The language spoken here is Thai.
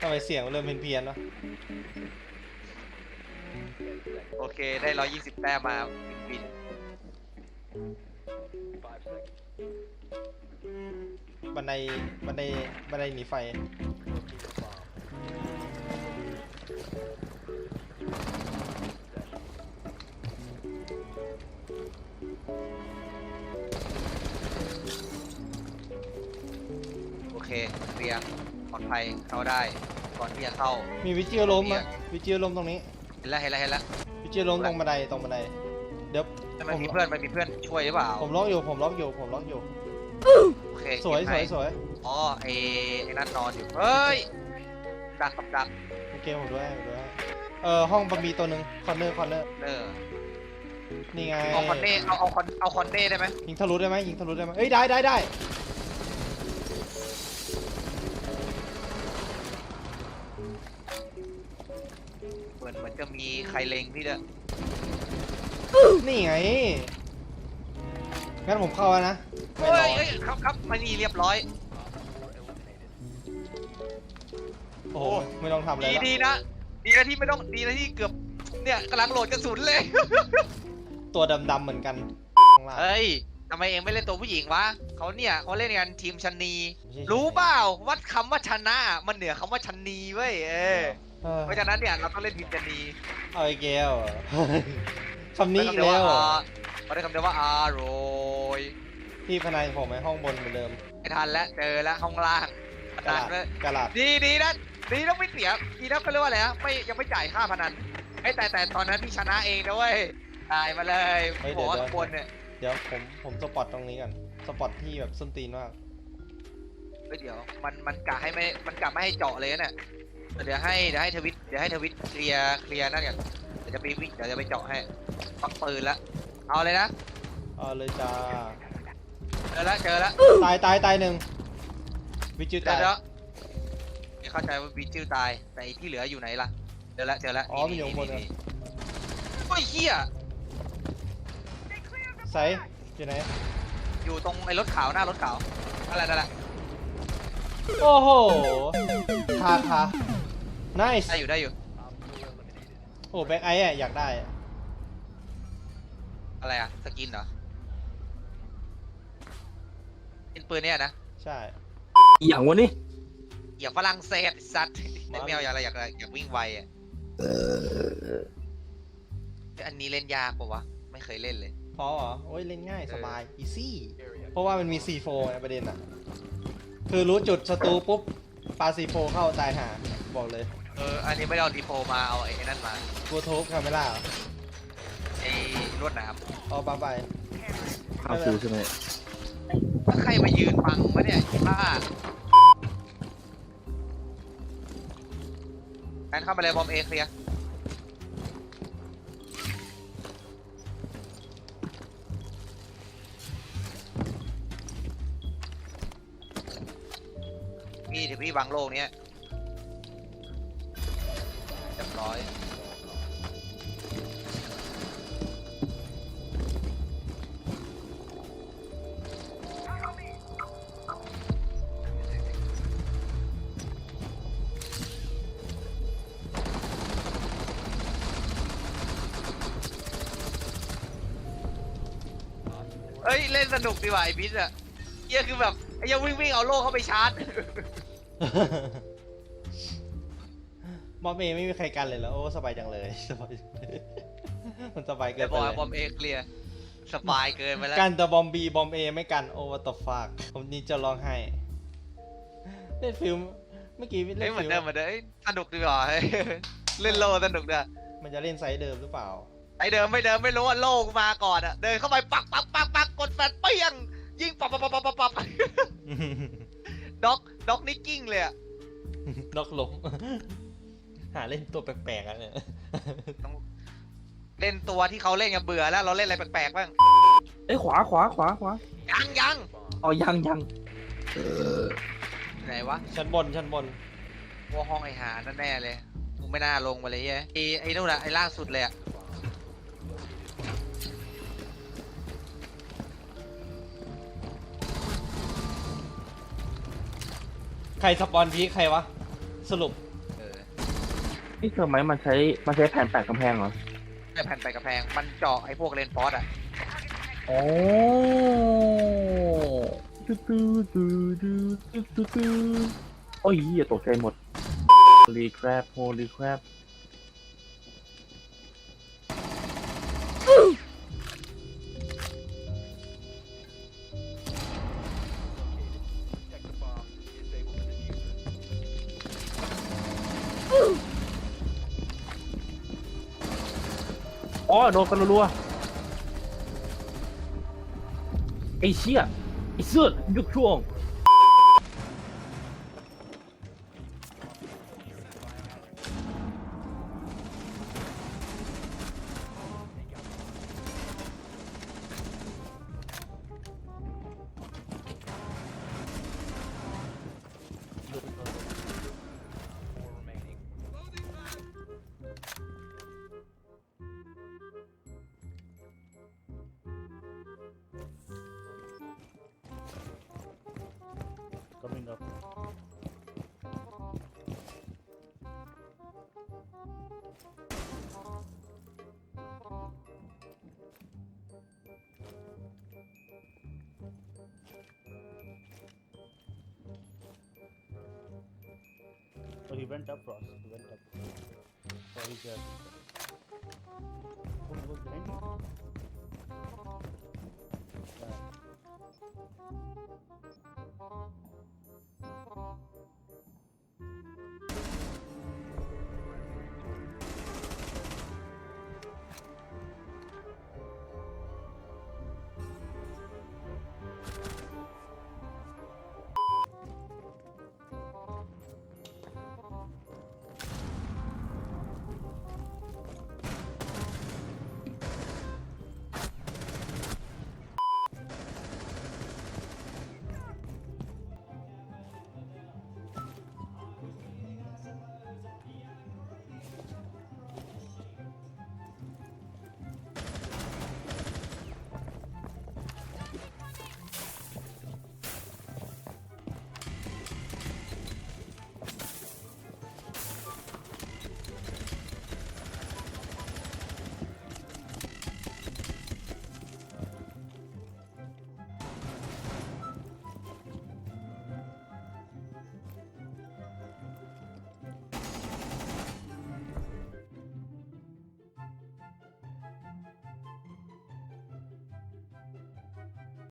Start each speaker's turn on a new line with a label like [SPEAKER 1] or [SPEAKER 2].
[SPEAKER 1] ทำไมเสียงมันเริ่มเพี้ยนๆวะ
[SPEAKER 2] โอเคได้ร้อยยี่สิบแต้มมาวิน
[SPEAKER 1] บันไดบันไดบันไดหนีไฟ
[SPEAKER 2] โอเคเคลียร์ป ลอดภัยเข้าได้ ก่อนที่จะเข้า
[SPEAKER 1] มีวิจิโอล้มอะวิจิโอล้มตรงนี้
[SPEAKER 2] เห็นแล้วเห็นแล้วเห็นแล้ว
[SPEAKER 1] วิจิโอล้มตรงบันไดตรงบันได เดี๋ยว
[SPEAKER 2] แต่มัน
[SPEAKER 1] ผม
[SPEAKER 2] มีเพื่อนมันมีเพื่อนช่วยหรือเปล่า
[SPEAKER 1] ผมล็อกอยู่ ผมล็อกอยู่ ผมล็อกอยู่
[SPEAKER 2] โอเค
[SPEAKER 1] สวย
[SPEAKER 2] เก็บ
[SPEAKER 1] สวย
[SPEAKER 2] ให้
[SPEAKER 1] สวย
[SPEAKER 2] อ๋อไอ้ไอ้นั่นนอนอยู่ เฮ้ย ดักกับดัก
[SPEAKER 1] โอเคผมด้วยผมด้วย เออห้องบะหมี่ตัวหนึ่งคอนเนอร์คอนเนอร์
[SPEAKER 2] เออ
[SPEAKER 1] นี่ไง
[SPEAKER 2] เอาคอนเน่เอาเอาคอนเอาคอนเน่ได้ไหม
[SPEAKER 1] ยิงทะลุได้ไหมยิงทะลุได้ไหมเอ้ยได้ได้ได้
[SPEAKER 2] มือนเหมือนจะมีใครเล็งพี่เด้อ
[SPEAKER 1] นี่ไง งั้นผมเข้าแล้วนะไม่
[SPEAKER 2] เฮ้
[SPEAKER 1] ร
[SPEAKER 2] ย
[SPEAKER 1] อ
[SPEAKER 2] เฮ้ยครับครับมานี่เรียบร้อย
[SPEAKER 1] โอ้โห ไม่ต้องทำอะไร
[SPEAKER 2] ดี
[SPEAKER 1] แล้ว
[SPEAKER 2] ดีนะ ดีนะที่ไม่ต้องดีนะที่เกือบเนี่ยกำลังโหลดกระสุนเลย
[SPEAKER 1] ตัวดำๆเหมือนกันข้างล่าง
[SPEAKER 2] เฮ้ยทำไมเองไม่เล่นตัวผู้หญิงวะเขาเนี่ยเขาเล่นกันทีมชันนี
[SPEAKER 1] ไม่ใช่
[SPEAKER 2] รู้เปล่าว่าคำว่าชนะ มันเหนือคำว่าชันนีเว้ยเออ
[SPEAKER 1] เออ
[SPEAKER 2] เพราะฉะนั้นเนี่ยเราต้องเล่นทีมชันนี
[SPEAKER 1] เอาอีกแล้วเหรอคำนี้อีกแล้วเหรอ
[SPEAKER 2] เขาได้คำเดียวว่าอร่อย
[SPEAKER 1] พี่พนันผมไหมห้องบนเหมือนเดิม
[SPEAKER 2] ไม่ทันแล้วเจอแล้วข้างล่างข
[SPEAKER 1] กระ
[SPEAKER 2] นาด
[SPEAKER 1] ดาษ
[SPEAKER 2] เลย
[SPEAKER 1] กระดาษ
[SPEAKER 2] ดีดีนะดีนะไม่เสียดีนะเขาเรียกว่าอะไรนะไม่ยังไม่จ่ายค่าพนันไอ้ยแต่แต่ตอนนั้นพี่ชนะเองนะเว้ยตายมาเลย
[SPEAKER 1] เฮ้ย
[SPEAKER 2] บ
[SPEAKER 1] เดี๋
[SPEAKER 2] อยก
[SPEAKER 1] ว
[SPEAKER 2] ว่า
[SPEAKER 1] เดี๋ยว
[SPEAKER 2] ข้างบนเนี่ย
[SPEAKER 1] เดี๋ยวผมผมสปอตตรงนี้ก่อนสปอตที่แบบส้นตีนมาก
[SPEAKER 2] เฮ้ยเดี๋ยวมันมันกะให้ไม่มันกะไม่ให้เจาะเลยนะเนี่ยเดี๋ยวให้เดี๋ยวให้ทวิตเดี๋ยวให้ทวิตเคลียร์เคลียร์นั่นก่อนเดี๋ยวจะไปวิ่งเดี๋ยวจะไปเจาะให้ปักปืนละเอาเลยนะ
[SPEAKER 1] เอาเลยจ้า
[SPEAKER 2] เจอแล้วเจอแล้ว
[SPEAKER 1] ตายตายตายหนึ่งวิจิต
[SPEAKER 2] เดี๋
[SPEAKER 1] ตาย
[SPEAKER 2] วยเดี๋ยวไม่เข้าใจว่าบีจิวตายแต่ไอ้ที่เหลืออยู่ไหนล่ะเจอแล้วเจอแล้ว
[SPEAKER 1] อ๋อมันอยู่ข้างบน
[SPEAKER 2] นี่โอ้ยเฮีย
[SPEAKER 1] ไซอยู่ไหน
[SPEAKER 2] อยู่ตรงไอ้รถขาวหน้ารถขาวอะไรนั่นแหละ
[SPEAKER 1] โอ้โหคาคา nice
[SPEAKER 2] ได้อยู่ได้อยู่
[SPEAKER 1] โอ้แบ็คไออะอยากได้อะ
[SPEAKER 2] อะไรอะสกินเหรอเป็นปืนเนี่ยนะ
[SPEAKER 1] ใช่
[SPEAKER 3] อหย่างวะนี่
[SPEAKER 2] อย่าฝรั่งเศสไอ้สัตว์ไม่เอาอยากอะไรอยากอะไรอยากวิ่งไวอะอันนี้เล่นยากปะวะ ไม่เคยเล่นเลย
[SPEAKER 1] พอเหรอ โอ้ยเล่นง่ายสบาย easy เพราะว่ามันมี C4 ไงประเด็นอะคือรู้จุดศัตรูปุ๊บปา C4 เข้าตายหา บอกเลย
[SPEAKER 2] เออ อันนี้ไม่ได้เอาดีโพมา เอาไอ้นั่นมา
[SPEAKER 1] กูทูบคาเมล่า
[SPEAKER 2] ไอ้ลวดหนาม
[SPEAKER 1] เอาปาไป
[SPEAKER 3] ข้าวฟูใช่ไหม
[SPEAKER 2] แล้วใครมายืนฟังวะเนี่ยไอ้บ้างั้นเข้ามาเลยบอมเอเคลียร์ พี่เดี๋ยวพี่วางโลกเนี้ยเรียบร้อย เอ้ย เล่นสนุกดีว่ะไอ้บิสอะเหี้ยคือแบบไอ้ยังวิ่งวิ่งเอาโล่เข้าไปชาร์จ
[SPEAKER 1] บอมเอไม่มีใครกันเลยแล้วโอ้สบายจังเลยสบายจังเลยมันสบายเกิ
[SPEAKER 2] เดี๋ย
[SPEAKER 1] น
[SPEAKER 2] ว
[SPEAKER 1] ไป
[SPEAKER 2] บอ
[SPEAKER 1] เล
[SPEAKER 2] ย
[SPEAKER 1] ย
[SPEAKER 2] บอมเอเคลียร์สบายเกินไปแล้ว
[SPEAKER 1] กันแต่บอมบีบอมเอไม่กันโอ้ what the fuck ผมนี่จะร้องไห้เล่นฟิลมเมื่อกี้เล่
[SPEAKER 2] เฮ้ย
[SPEAKER 1] น
[SPEAKER 2] เหมือ
[SPEAKER 1] ฟิ
[SPEAKER 2] น
[SPEAKER 1] ล
[SPEAKER 2] เดิมเหมือนเดิมเอ้ยสนุกดีว่ะเฮ้ยเล่นโล่สนุกดี
[SPEAKER 1] มันจะเล่นไซส์เดิมหรือเปล่า
[SPEAKER 2] ไอเดิมไม่เดิมไม่รู้ว่าโล่กูมาก่อนอะเดินเข้าไปปักปักปักปักกดแฟนเปี้ยงยิงปับปับปับปับปับปับด็อก ด็อกนี่กิ้งเลยอะ
[SPEAKER 1] นกลง หาเล่นตัวแปลกๆอะเนี่ย
[SPEAKER 2] เล่นตัวที่เขาเล่นกันเบื่อแล้ว เราเล่นอะไรแปลกๆบ้าง
[SPEAKER 3] เอ้ยขวาขวาขวาขวา
[SPEAKER 2] ยังยัง
[SPEAKER 3] อ๋อยังยัง
[SPEAKER 2] ไหนวะ
[SPEAKER 1] ชั้นบนชั้นบน
[SPEAKER 2] ว่าห้องไอหานั่นแน่เลยกูไม่น่าลงมาเลยเฮ้ยไอไอ้นู่นอะไอล่างสุดเลยอะ
[SPEAKER 1] ครสปอนพีคใครวะ สรุป
[SPEAKER 2] เออ
[SPEAKER 3] นี่เธอไหมมันใช้มันใช้แผ่นแปะกำแพงเหรอ
[SPEAKER 2] ไม่แผ่นไปกระแพง มันเจาะไอ้พวกเลนฟอสอะ
[SPEAKER 3] โอ้ตื้อตื้อตื้อตื้อตื้อตื้อตื้อโอ้ยอย่าตกใจหมด holy crap holy crap อ๋อโดนกันรัวๆไอ้เชี่ยไอ้เสื้อยุกช่วง
[SPEAKER 4] coming up. So he went up, Ross. He went up. So. Oh, he. Yeah.